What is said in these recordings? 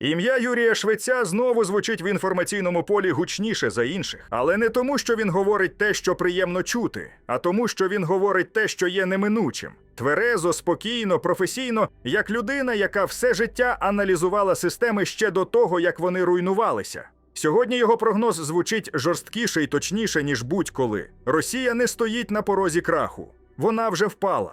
Ім'я Юрія Швеця знову звучить в інформаційному полі гучніше за інших, але не тому, що він говорить те, що приємно чути, а тому, що він говорить те, що є неминучим. Тверезо, спокійно, професійно, як людина, яка все життя аналізувала системи ще до того, як вони руйнувалися. Сьогодні його прогноз звучить жорсткіше і точніше, ніж будь-коли. Росія не стоїть на порозі краху. Вона вже впала.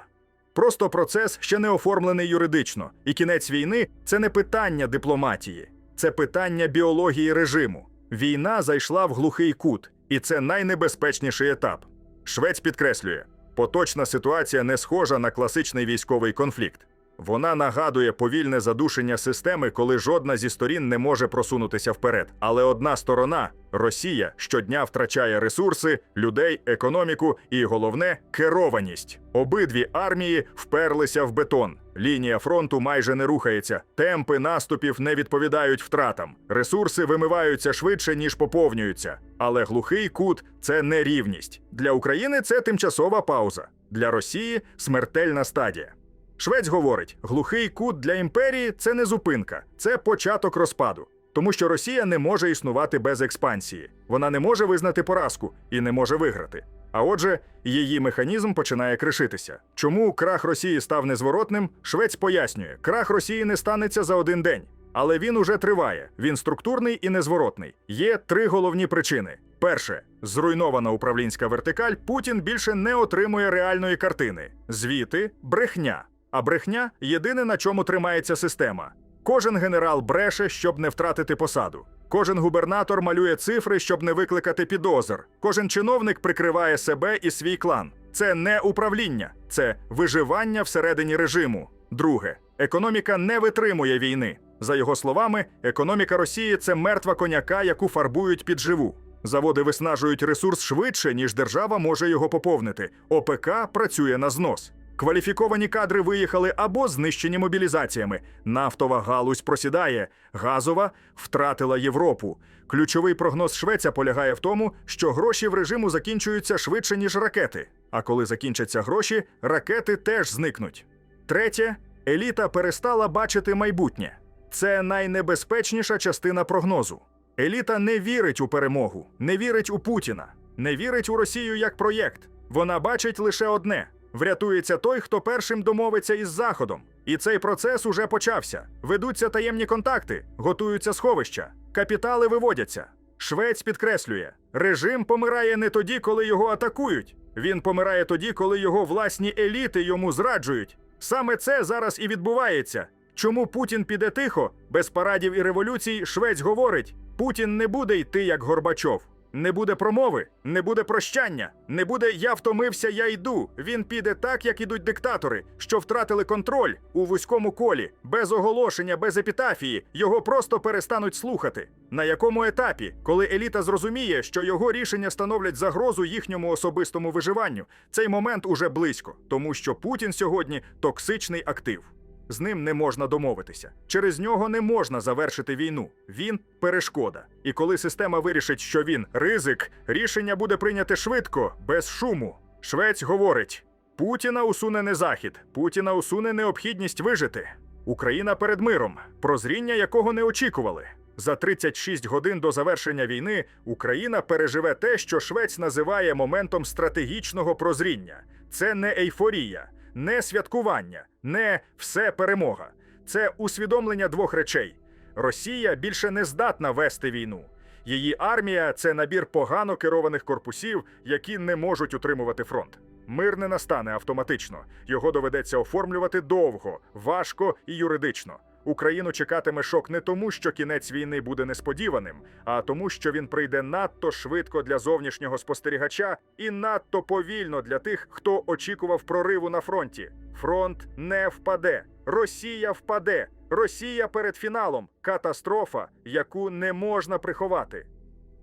Просто процес ще не оформлений юридично, і кінець війни це не питання дипломатії, це питання біології режиму. Війна зайшла в глухий кут, і це найнебезпечніший етап. Швець підкреслює, поточна ситуація не схожа на класичний військовий конфлікт. Вона нагадує повільне задушення системи, коли жодна зі сторін не може просунутися вперед. Але одна сторона Росія щодня втрачає ресурси, людей, економіку і головне керованість. Обидві армії вперлися в бетон. Лінія фронту майже не рухається. Темпи наступів не відповідають втратам. Ресурси вимиваються швидше ніж поповнюються. Але глухий кут це нерівність. Для України це тимчасова пауза. Для Росії смертельна стадія. Швець говорить: глухий кут для імперії це не зупинка, це початок розпаду. Тому що Росія не може існувати без експансії. Вона не може визнати поразку і не може виграти. А отже, її механізм починає кришитися. Чому крах Росії став незворотним? Швець пояснює: крах Росії не станеться за один день. Але він уже триває. Він структурний і незворотний. Є три головні причини: перше, зруйнована управлінська вертикаль. Путін більше не отримує реальної картини. Звіти, брехня. А брехня єдине, на чому тримається система. Кожен генерал бреше, щоб не втратити посаду. Кожен губернатор малює цифри, щоб не викликати підозр. Кожен чиновник прикриває себе і свій клан. Це не управління, це виживання всередині режиму. Друге, економіка не витримує війни. За його словами, економіка Росії це мертва коняка, яку фарбують під живу. Заводи виснажують ресурс швидше, ніж держава може його поповнити. ОПК працює на знос. Кваліфіковані кадри виїхали або знищені мобілізаціями. Нафтова галузь просідає, газова втратила Європу. Ключовий прогноз Швеця полягає в тому, що гроші в режиму закінчуються швидше, ніж ракети. А коли закінчаться гроші, ракети теж зникнуть. Третє, еліта перестала бачити майбутнє. Це найнебезпечніша частина прогнозу. Еліта не вірить у перемогу, не вірить у Путіна, не вірить у Росію як проєкт. Вона бачить лише одне: врятується той, хто першим домовиться із Заходом. І цей процес уже почався. Ведуться таємні контакти, готуються сховища, капітали виводяться. Швець підкреслює: режим помирає не тоді, коли його атакують. Він помирає тоді, коли його власні еліти йому зраджують. Саме це зараз і відбувається. Чому Путін піде тихо, без парадів і революцій, Швець говорить: Путін не буде йти як Горбачов. Не буде промови, не буде прощання, не буде я втомився, я йду. Він піде так, як ідуть диктатори, що втратили контроль у вузькому колі, без оголошення, без епітафії. Його просто перестануть слухати. На якому етапі, коли еліта зрозуміє, що його рішення становлять загрозу їхньому особистому виживанню, цей момент уже близько, тому що Путін сьогодні токсичний актив. З ним не можна домовитися. Через нього не можна завершити війну. Він перешкода. І коли система вирішить, що він ризик, рішення буде прийняте швидко, без шуму. Швець говорить: Путіна усуне не захід, Путіна усуне необхідність вижити. Україна перед миром, прозріння якого не очікували. За 36 годин до завершення війни Україна переживе те, що Швець називає моментом стратегічного прозріння. Це не ейфорія, не святкування, не все перемога. Це усвідомлення двох речей: Росія більше не здатна вести війну. Її армія це набір погано керованих корпусів, які не можуть утримувати фронт. Мир не настане автоматично. Його доведеться оформлювати довго, важко і юридично. Україну чекатиме шок не тому, що кінець війни буде несподіваним, а тому, що він прийде надто швидко для зовнішнього спостерігача і надто повільно для тих, хто очікував прориву на фронті. Фронт не впаде. Росія впаде. Росія перед фіналом. Катастрофа, яку не можна приховати.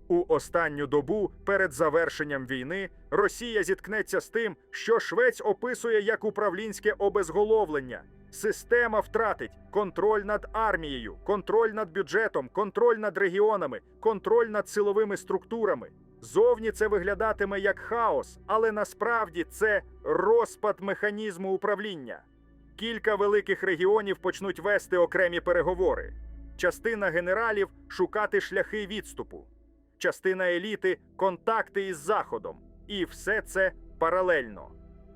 У останню добу перед завершенням війни Росія зіткнеться з тим, що Швець описує як управлінське обезголовлення. Система втратить контроль над армією, контроль над бюджетом, контроль над регіонами, контроль над силовими структурами. Зовні це виглядатиме як хаос, але насправді це розпад механізму управління. Кілька великих регіонів почнуть вести окремі переговори. частина генералів шукати шляхи відступу, частина еліти контакти із Заходом. І все це паралельно.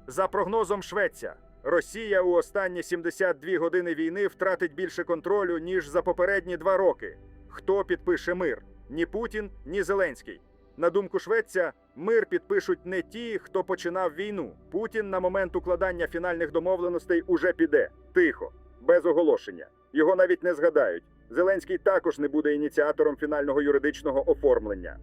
За прогнозом Швеція, Росія у останні 72 години війни втратить більше контролю, ніж за попередні два роки. Хто підпише мир? Ні Путін, ні Зеленський. На думку Швеція, мир підпишуть не ті, хто починав війну. Путін на момент укладання фінальних домовленостей уже піде тихо, без оголошення. Його навіть не згадають. Зеленський також не буде ініціатором фінального юридичного оформлення.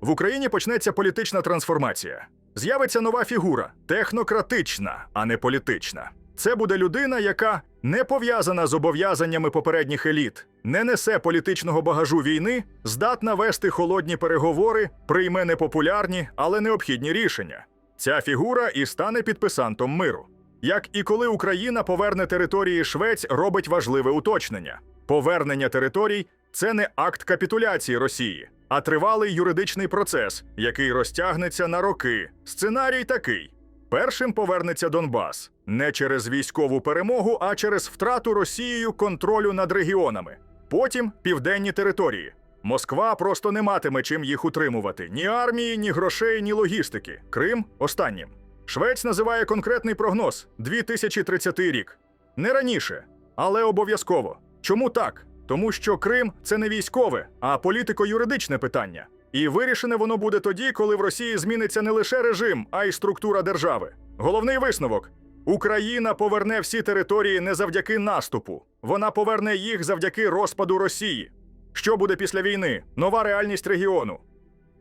В Україні почнеться політична трансформація. З'явиться нова фігура технократична, а не політична. Це буде людина, яка не пов'язана з зобов'язаннями попередніх еліт, не несе політичного багажу війни, здатна вести холодні переговори, прийме непопулярні, але необхідні рішення. Ця фігура і стане підписантом миру. Як і коли Україна поверне території Швець, робить важливе уточнення: повернення територій це не акт капітуляції Росії, а тривалий юридичний процес, який розтягнеться на роки. Сценарій такий: першим повернеться Донбас не через військову перемогу, а через втрату Росією контролю над регіонами. Потім південні території. Москва просто не матиме чим їх утримувати: ні армії, ні грошей, ні логістики. Крим останнім. Швець називає конкретний прогноз 2030 рік. Не раніше, але обов'язково. Чому так? Тому що Крим це не військове, а політико-юридичне питання. І вирішене воно буде тоді, коли в Росії зміниться не лише режим, а й структура держави. Головний висновок: Україна поверне всі території не завдяки наступу, вона поверне їх завдяки розпаду Росії. Що буде після війни? Нова реальність регіону.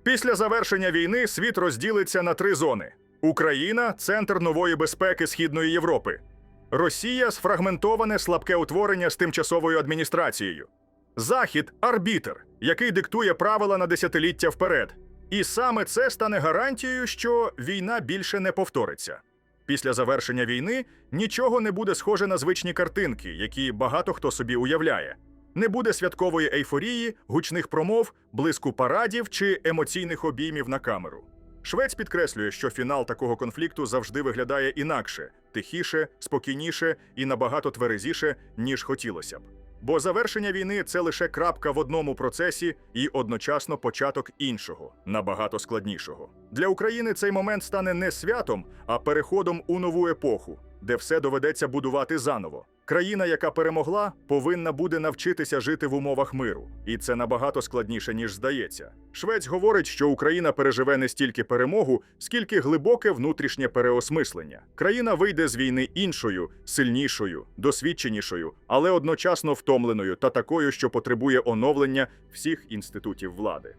Після завершення війни світ розділиться на три зони: Україна центр нової безпеки Східної Європи. Росія сфрагментоване слабке утворення з тимчасовою адміністрацією. Захід арбітр, який диктує правила на десятиліття вперед. І саме це стане гарантією, що війна більше не повториться. Після завершення війни нічого не буде схоже на звичні картинки, які багато хто собі уявляє. Не буде святкової ейфорії, гучних промов, блиску парадів чи емоційних обіймів на камеру. Швець підкреслює, що фінал такого конфлікту завжди виглядає інакше, тихіше, спокійніше і набагато тверезіше, ніж хотілося б. Бо завершення війни це лише крапка в одному процесі і одночасно початок іншого, набагато складнішого. Для України цей момент стане не святом, а переходом у нову епоху, де все доведеться будувати заново. Країна, яка перемогла, повинна буде навчитися жити в умовах миру, і це набагато складніше ніж здається. Швець говорить, що Україна переживе не стільки перемогу, скільки глибоке внутрішнє переосмислення. Країна вийде з війни іншою, сильнішою, досвідченішою, але одночасно втомленою та такою, що потребує оновлення всіх інститутів влади.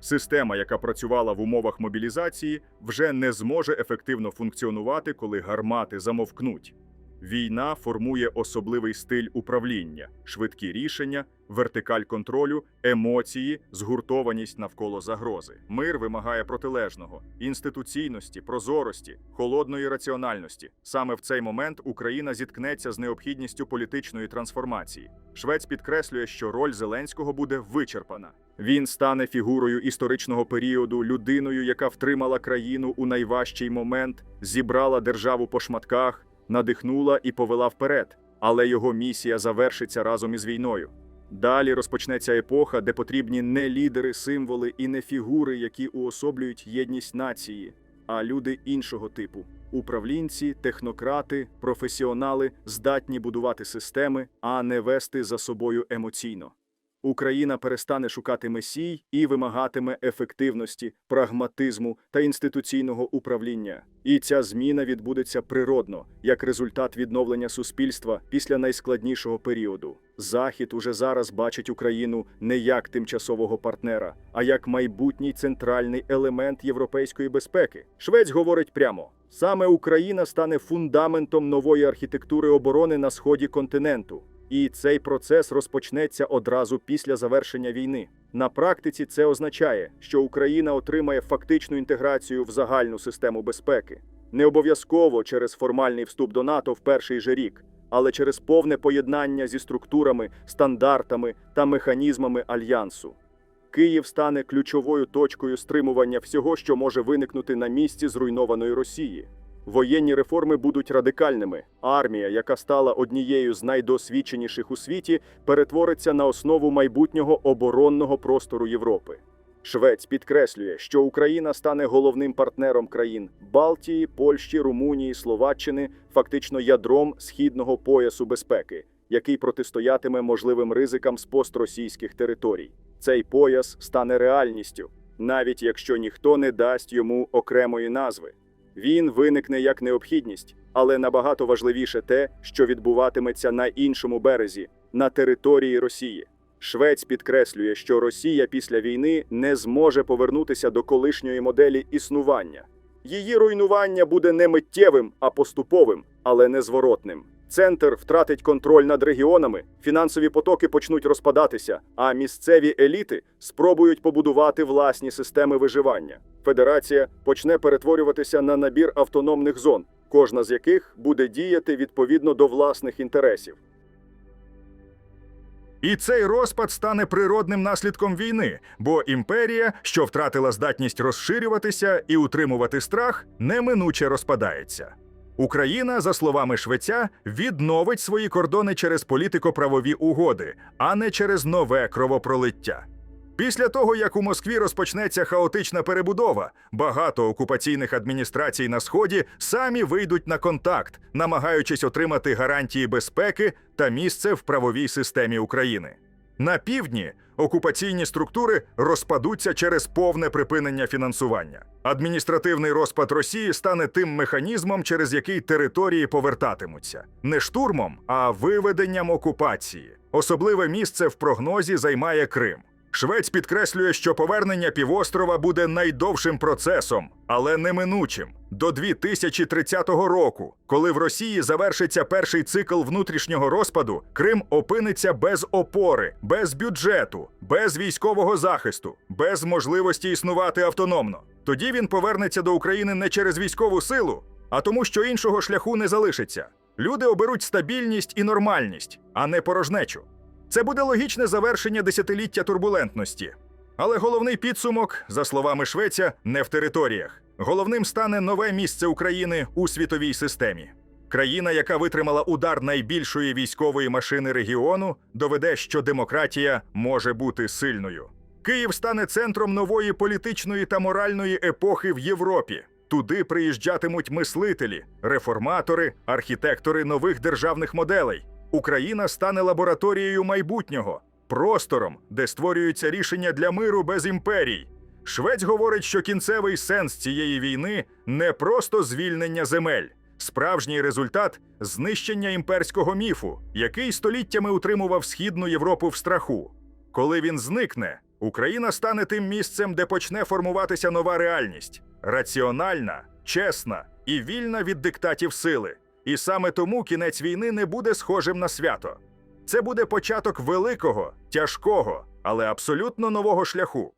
Система, яка працювала в умовах мобілізації, вже не зможе ефективно функціонувати, коли гармати замовкнуть. Війна формує особливий стиль управління, швидкі рішення, вертикаль контролю, емоції, згуртованість навколо загрози. Мир вимагає протилежного інституційності, прозорості, холодної раціональності. Саме в цей момент Україна зіткнеться з необхідністю політичної трансформації. Швець підкреслює, що роль Зеленського буде вичерпана. Він стане фігурою історичного періоду, людиною, яка втримала країну у найважчий момент, зібрала державу по шматках надихнула і повела вперед, але його місія завершиться разом із війною. Далі розпочнеться епоха, де потрібні не лідери, символи і не фігури, які уособлюють єдність нації, а люди іншого типу: управлінці, технократи, професіонали здатні будувати системи, а не вести за собою емоційно. Україна перестане шукати месій і вимагатиме ефективності, прагматизму та інституційного управління. І ця зміна відбудеться природно, як результат відновлення суспільства після найскладнішого періоду. Захід уже зараз бачить Україну не як тимчасового партнера, а як майбутній центральний елемент європейської безпеки. Швець говорить прямо. Саме Україна стане фундаментом нової архітектури оборони на сході континенту. І цей процес розпочнеться одразу після завершення війни. На практиці це означає, що Україна отримає фактичну інтеграцію в загальну систему безпеки, не обов'язково через формальний вступ до НАТО в перший же рік, але через повне поєднання зі структурами, стандартами та механізмами альянсу. Київ стане ключовою точкою стримування всього, що може виникнути на місці зруйнованої Росії. Воєнні реформи будуть радикальними. Армія, яка стала однією з найдосвідченіших у світі, перетвориться на основу майбутнього оборонного простору Європи. Швець підкреслює, що Україна стане головним партнером країн Балтії, Польщі, Румунії, Словаччини, фактично ядром східного поясу безпеки, який протистоятиме можливим ризикам з постросійських територій. Цей пояс стане реальністю, навіть якщо ніхто не дасть йому окремої назви. Він виникне як необхідність, але набагато важливіше те, що відбуватиметься на іншому березі, на території Росії. Швець підкреслює, що Росія після війни не зможе повернутися до колишньої моделі існування. Її руйнування буде не миттєвим, а поступовим, але незворотним. Центр втратить контроль над регіонами, фінансові потоки почнуть розпадатися, а місцеві еліти спробують побудувати власні системи виживання. Федерація почне перетворюватися на набір автономних зон, кожна з яких буде діяти відповідно до власних інтересів. І цей розпад стане природним наслідком війни, бо імперія, що втратила здатність розширюватися і утримувати страх, неминуче розпадається. Україна, за словами Швеця, відновить свої кордони через політико-правові угоди, а не через нове кровопролиття. Після того, як у Москві розпочнеться хаотична перебудова, багато окупаційних адміністрацій на сході самі вийдуть на контакт, намагаючись отримати гарантії безпеки та місце в правовій системі України. На півдні окупаційні структури розпадуться через повне припинення фінансування. Адміністративний розпад Росії стане тим механізмом, через який території повертатимуться не штурмом, а виведенням окупації. Особливе місце в прогнозі займає Крим. Швець підкреслює, що повернення півострова буде найдовшим процесом, але неминучим до 2030 року, коли в Росії завершиться перший цикл внутрішнього розпаду, Крим опиниться без опори, без бюджету, без військового захисту, без можливості існувати автономно. Тоді він повернеться до України не через військову силу, а тому, що іншого шляху не залишиться. Люди оберуть стабільність і нормальність, а не порожнечу. Це буде логічне завершення десятиліття турбулентності. Але головний підсумок, за словами Швеця, не в територіях. Головним стане нове місце України у світовій системі. Країна, яка витримала удар найбільшої військової машини регіону, доведе, що демократія може бути сильною. Київ стане центром нової політичної та моральної епохи в Європі. Туди приїжджатимуть мислителі, реформатори, архітектори нових державних моделей. Україна стане лабораторією майбутнього, простором, де створюються рішення для миру без імперій. Швець говорить, що кінцевий сенс цієї війни не просто звільнення земель, справжній результат знищення імперського міфу, який століттями утримував Східну Європу в страху. Коли він зникне, Україна стане тим місцем, де почне формуватися нова реальність раціональна, чесна і вільна від диктатів сили. І саме тому кінець війни не буде схожим на свято. Це буде початок великого, тяжкого, але абсолютно нового шляху.